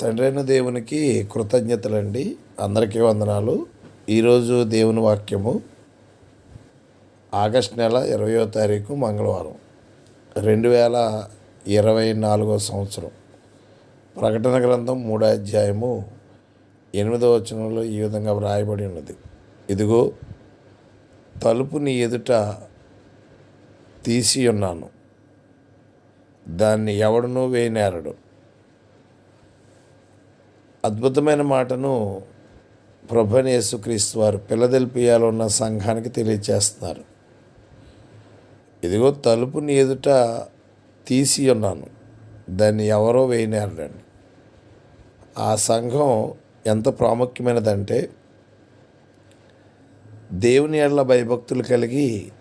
తండ్రైన దేవునికి కృతజ్ఞతలండి. అందరికీ వందనాలు. ఈరోజు దేవుని వాక్యము ఆగస్ట్ నెల ఇరవయో తారీఖు మంగళవారం రెండు వేల ఇరవై నాలుగో సంవత్సరం. ప్రకటన గ్రంథం మూడో అధ్యాయము ఎనిమిదో వచనంలో ఈ విధంగా వ్రాయబడి ఉన్నది. ఇదిగో తలుపు నీ ఎదుట తీసి ఉన్నాను. దాన్ని ఎవడనూ వేయనేరడు. అద్భుతమైన మాటను ప్రభుని యేసుక్రీస్తు వారు పిల్లదెల్పియాలో ఉన్న సంఘానికి తెలియచేస్తున్నారు. ఇదిగో తలుపుని ఎదుట తీసి ఉన్నాను. దాన్ని ఎవరో వేయనేరడండి ఆ సంఘం ఎంత ప్రాముఖ్యమైనదంటే దేవుని ఎడల భయభక్తులు కలిగి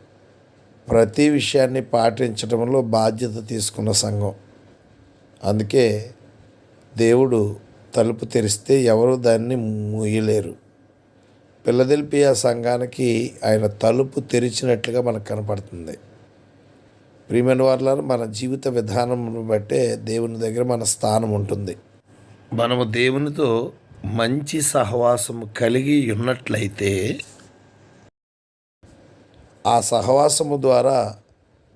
ప్రతి విషయాన్ని పాటించడంలో బాధ్యత తీసుకున్న సంఘం. అందుకే దేవుడు తలుపు తెరిస్తే ఎవరు దాన్ని మూయలేరు. పిల్లదెల్పియా సంఘానికి ఆయన తలుపు తెరిచినట్లుగా మనకు కనపడుతుంది. ప్రియమైన వారిలో మన జీవిత విధానం బట్టే దేవుని దగ్గర మన స్థానం ఉంటుంది. మనము దేవునితో మంచి సహవాసం కలిగి ఉన్నట్లయితే ఆ సహవాసము ద్వారా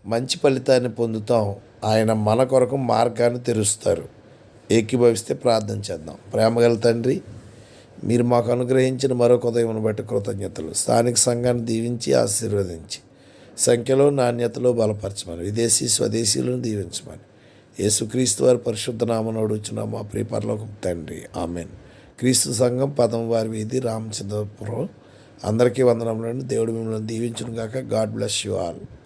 మంచి ఫలితాన్ని పొందుతాం. ఆయన మన కొరకు మార్గాన్ని తెరుస్తారు. ఏకీభవిస్తే ప్రార్థన చేద్దాం. ప్రేమగల తండ్రి మీరు మాకు అనుగ్రహించిన మరొక ఉదయం బట్టి కృతజ్ఞతలు. స్థానిక సంఘాన్ని దీవించి ఆశీర్వదించి సంఖ్యలో నాణ్యతలో బలపరచమని విదేశీ స్వదేశీలను దీవించమని. యేసుక్రీస్తు వారి పరిశుద్ధ నామనోడు వచ్చిన మా ప్రియపరలోకం తండ్రి. ఆమెన్. క్రీస్తు సంఘం పదం వారి వీధి రామచంద్రపురం. అందరికీ వందనములను దేవుడు మిమ్మల్ని దీవించును గాక గాడ్ బ్లెస్ యు ఆల్.